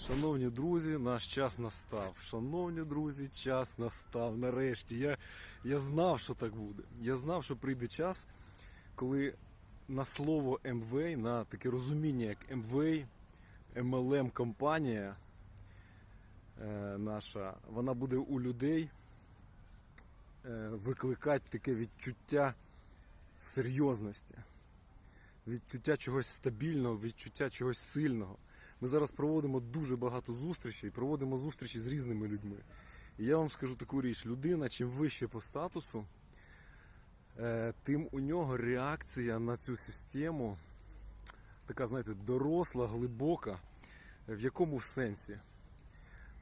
Шановні друзі, наш час настав. Шановні друзі, час настав. Нарешті. Я, я знав, що так буде. Я знав, що прийде час, коли на слово МВ, на таке розуміння, як МВ, MLM компанія е, наша, вона буде у людей е, викликати таке відчуття серйозності, відчуття чогось стабільного, відчуття чогось сильного. Ми зараз проводимо дуже багато зустрічей, проводимо зустрічі з різними людьми. І я вам скажу таку річ: людина, чим вище по статусу, е, тим у нього реакція на цю систему така, знаєте, доросла, глибока. В якому сенсі?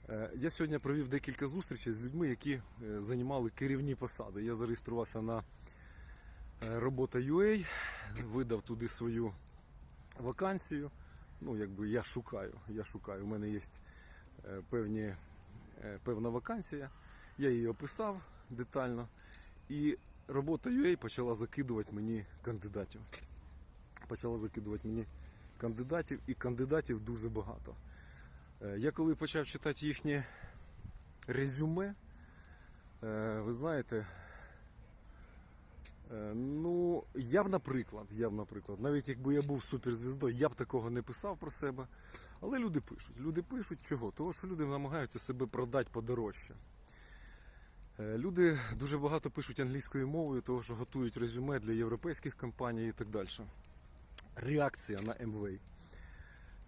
Е, Я сьогодні провів декілька зустрічей з людьми, які е, займали керівні посади. Я зареєструвався на е, робота UA, видав туди свою вакансію. Ну, якби я шукаю. Я шукаю. У мене є е, певні, е, певна вакансія. Я її описав детально. І робота UA почала закидувати мені кандидатів. Почала закидувати мені кандидатів, і кандидатів дуже багато. Е, Я коли почав читати їхнє резюме, ви знаєте, Ну, я б, наприклад, я б, наприклад, навіть якби я був суперзвіздою, я б такого не писав про себе. Але люди пишуть. Люди пишуть чого? Того, що люди намагаються себе продати подорожче. Е, Люди дуже багато пишуть англійською мовою, того, що готують резюме для європейських компаній і так далі. Реакція на МВ.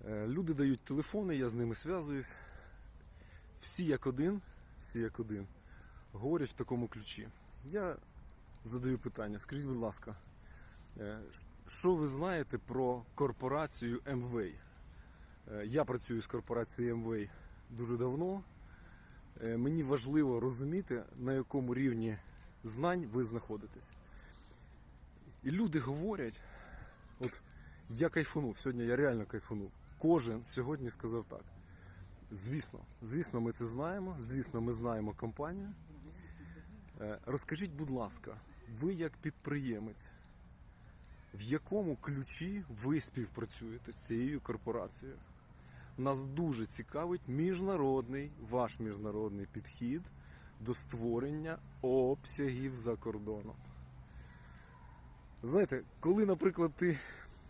Е, Люди дають телефони, я з ними зв'язуюсь. Всі як один, всі як один, говорять в такому ключі. Я задаю питання. Скажіть, будь ласка, е, що ви знаєте про корпорацію МВ? Е, Я працюю з корпорацією МВ дуже давно. Е, Мені важливо розуміти, на якому рівні знань ви знаходитесь. І люди говорять, от я кайфанув, сьогодні я реально кайфанув. Кожен сьогодні сказав так. Звісно, звісно, ми це знаємо, звісно, ми знаємо компанію. Розкажіть, будь ласка, ви як підприємець, в якому ключі ви співпрацюєте з цією корпорацією? Нас дуже цікавить міжнародний, ваш міжнародний підхід до створення обсягів за кордоном. Знаєте, коли, наприклад, ти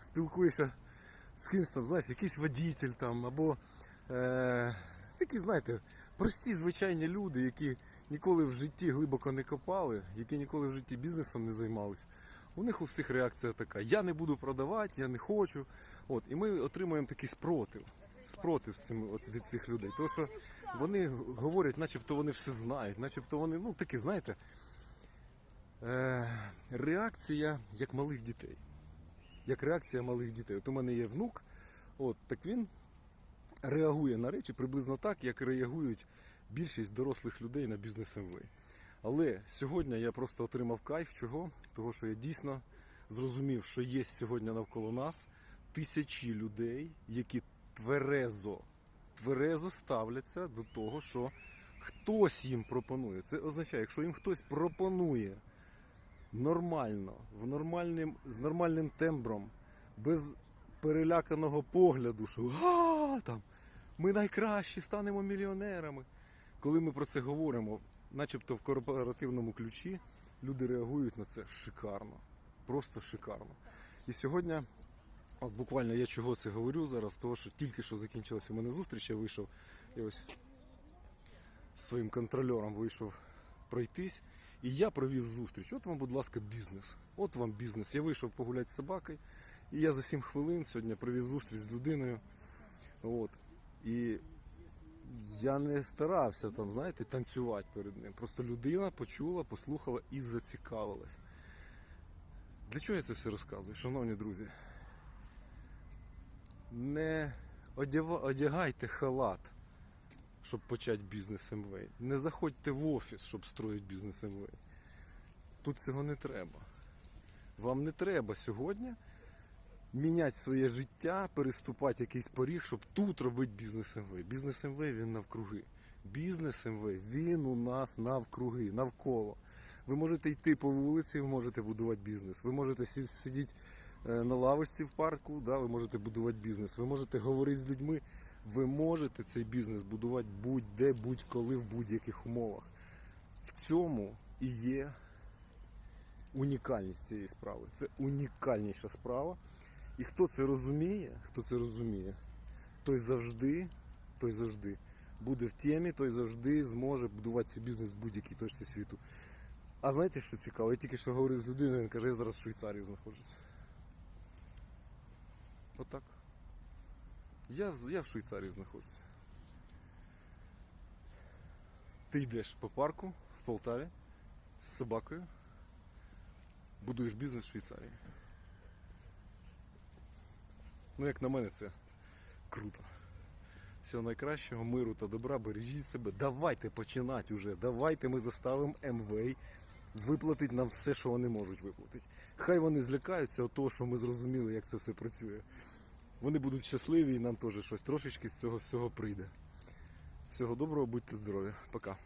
спілкуєшся з кимось там, знаєш, якийсь водитель там, або е, такі, знаєте, прості звичайні люди, які ніколи в житті глибоко не копали, які ніколи в житті бізнесом не займалися. У них у всіх реакція така: я не буду продавати, я не хочу. От, і ми отримуємо такий спротив. Спротив цим, от, від цих людей. Тому що вони говорять, начебто вони все знають, начебто вони, ну такі, знаєте, е, реакція як малих дітей. Як реакція малих дітей. От у мене є внук, от, так він реагує на речі приблизно так, як реагують більшість дорослих людей на бізнес МВ. Але сьогодні я просто отримав кайф чого? Того, що я дійсно зрозумів, що є сьогодні навколо нас тисячі людей, які тверезо, тверезо ставляться до того, що хтось їм пропонує. Це означає, якщо їм хтось пропонує нормально, в нормальним, з нормальним тембром, без переляканого погляду, що а, там, ми найкращі, станемо мільйонерами. Коли ми про це говоримо, начебто в корпоративному ключі, люди реагують на це шикарно. Просто шикарно. І сьогодні, от буквально я чого це говорю зараз, того що тільки що закінчилася у мене зустріч, я вийшов і ось своїм контрольором вийшов пройтись. І я провів зустріч. От вам, будь ласка, бізнес. От вам бізнес. Я вийшов погуляти з собакою, і я за 7 хвилин сьогодні провів зустріч з людиною. От. І я не старався там, знаєте, танцювати перед ним. Просто людина почула, послухала і зацікавилась. Для чого я це все розказую, шановні друзі? Не одягайте халат, щоб почати бізнес МВ. Не заходьте в офіс, щоб строїти бізнес МВ. Тут цього не треба. Вам не треба сьогодні міняти своє життя, переступати якийсь поріг, щоб тут робити бізнес МВ. Бізнес МВ він навкруги. Бізнес МВ він у нас навкруги, навколо. Ви можете йти по вулиці, ви можете будувати бізнес. Ви можете сидіти е, на лавочці в парку, да, ви можете будувати бізнес. Ви можете говорити з людьми Ви можете цей бізнес будувати будь-де, будь-коли, в будь-яких умовах. В цьому і є унікальність цієї справи. Це унікальніша справа. І хто це розуміє, хто це розуміє, той завжди, той завжди буде в темі, той завжди зможе будувати цей бізнес в будь-якій точці світу. А знаєте, що цікаво? Я тільки що говорив з людиною, він каже, я зараз в Швейцарії знаходжусь. Отак. Я, я в Швейцарії знаходжусь. Ти йдеш по парку в Полтаві з собакою, будуєш бізнес в Швейцарії. Ну, як на мене, це круто. Всього найкращого, миру та добра, бережіть себе. Давайте починати уже. Давайте ми заставимо МВ виплатити нам все, що вони можуть виплатити. Хай вони злякаються від того, що ми зрозуміли, як це все працює. Вони будуть щасливі і нам теж щось трошечки з цього всього прийде. Всього доброго, будьте здорові. Пока.